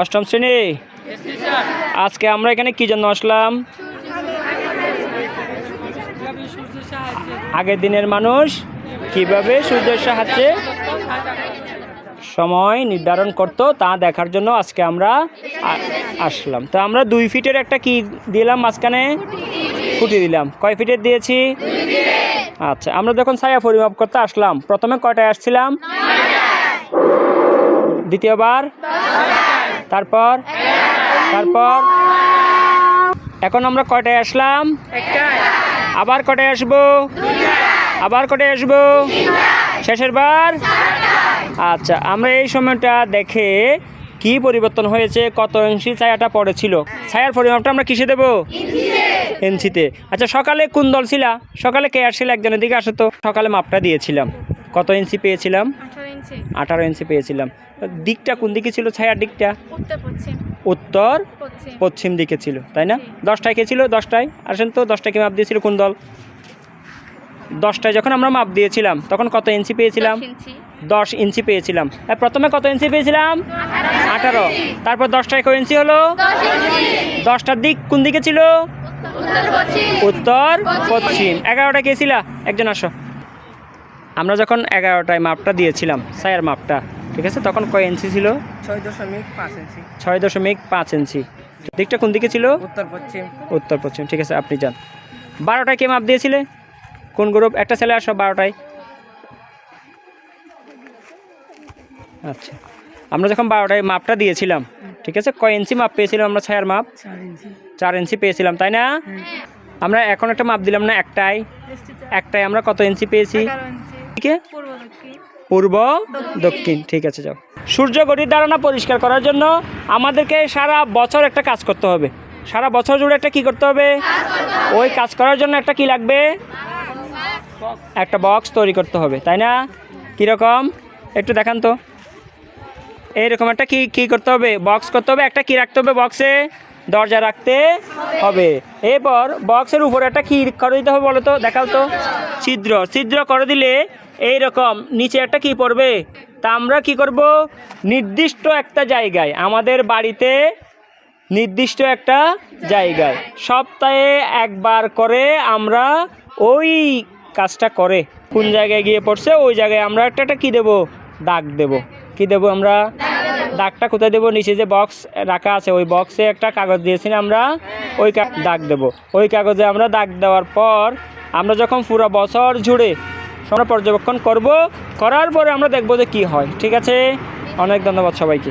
অষ্টম শ্রেণি। আজকে আমরা এখানে কি জন্য আসলাম? আগের দিনের মানুষ কীভাবে সূর্যের সাহায্যে সময় নির্ধারণ করতো তা দেখার জন্য আজকে আমরা আসলাম। তো আমরা দুই ফিটের একটা কি দিলাম মাঝখানে? খুঁটি দিলাম। কয় ফিটের দিয়েছি? আচ্ছা আমরা যখন ছায়া পরিমাপ করতে আসলাম, প্রথমে কয়টায় আসছিলাম? দ্বিতীয়বার? তারপর? তারপর? এখন আমরা কয়টায় আসলাম? আবার কটায় আসব? আবার কটায় আসব? শেষের বার? আচ্ছা আমরা এই সময়টা দেখে কি পরিবর্তন হয়েছে, কত ইঞ্চি ছায়াটা পড়েছিল? ছায়ার পরিমাপটা আমরা কিসে দেবো? ইঞ্চিতে। আচ্ছা সকালে কোন দল ছিলা? সকালে কে আসছিল? একজনের দিকে আসতো। সকালে মাপটা দিয়েছিলাম। কত ইঞ্চি পেয়েছিলাম? আঠারো ইঞ্চি। পেয়েছিলাম। দিকটা কোন দিকে ছিল? ছায়ার দিকটা? উত্তর পশ্চিম। দিকে ছিল তাই না? দশটায় কে ছিল? দশটায়। আসেন তো দশটায় কে মাপ দিয়েছিল কোন দল? দশটায় যখন আমরা মাপ দিয়েছিলাম তখন কত ইঞ্চি পেয়েছিলাম? দশ ইঞ্চি। পেয়েছিলাম। প্রথমে কত ইঞ্চি পেয়েছিলাম? আঠারো। তারপর দশটায় কয় ইঞ্চি হলো? দশটার দিক কোন দিকে ছিল? উত্তর পশ্চিম। এগারোটা কে ছিল? একজন আসো। আমরা যখন এগারোটায় মাপটা দিয়েছিলাম সায়ের মাপটা ঠিক আছে? তখন কয় ইঞ্চি ছিল? ছয় দশমিক পাঁচ ইঞ্চি। ছয় দশমিক পাঁচ ইঞ্চি। দিকটা কোন দিকে ছিল? উত্তর পশ্চিম। উত্তর পশ্চিম ঠিক আছে আপনি যান। বারোটায় কে মাপ দিয়েছিলে? কোন গ্রুপ? একটা ছেলে আসো বারোটায়। আচ্ছা আমরা যখন বারোটায় মাপটা দিয়েছিলাম ঠিক আছে কয় ইঞ্চি মাপ পেয়েছিলাম আমরা ছায়ার মাপ? চার ইঞ্চি। চার ইঞ্চি পেয়েছিলাম তাই না? আমরা এখন একটা মাপ দিলাম না একটাই একটাই আমরা কত ইঞ্চি পেয়েছি? আছে পূর্ব দক্ষিণ। ঠিক আছে, যাও। সূর্য ঘড়ির ধারণা পরিষ্কার করার জন্য আমাদেরকে সারা বছর একটা কাজ করতে হবে। সারা বছর জুড়ে একটা কি করতে হবে? ওই কাজ করার জন্য একটা কি লাগবে? একটা বক্স তৈরি করতে হবে, তাই না? কীরকম? একটু দেখান তো। এইরকম একটা কি কি করতে হবে? বক্স করতে হবে, একটা কি রাখতে হবে বক্সে দরজা রাখতে হবে। এরপর বক্সের উপরে একটা কি করে দিতে হবে বলো তো? দেখাও তো। ছিদ্র। ছিদ্র করে দিলে এই রকম নিচে একটা কি পড়বে? তা আমরা কি করব? নির্দিষ্ট একটা জায়গায়, আমাদের বাড়িতে নির্দিষ্ট একটা জায়গায় সপ্তাহে একবার করে আমরা ওই কাজটা করে। কোন জায়গায় গিয়ে পড়ছে? ওই জায়গায় আমরা একটা একটা কী দেবো? দাগ দেব। কি দেব আমরা? দাগটা কোথায় দেবো? নিচে যে বক্স রাখা আছে, ওই বক্সে একটা কাগজ দিয়েছি আমরা? ওই দাগ দেব। ওই কাগজে আমরা দাগ দেওয়ার পর আমরা যখন পুরো বছর জুড়ে আমরা পর্যবেক্ষণ করব, করার পরে আমরা দেখব যে কি হয়। ঠিক আছে? অনেক ধন্যবাদ সবাইকে।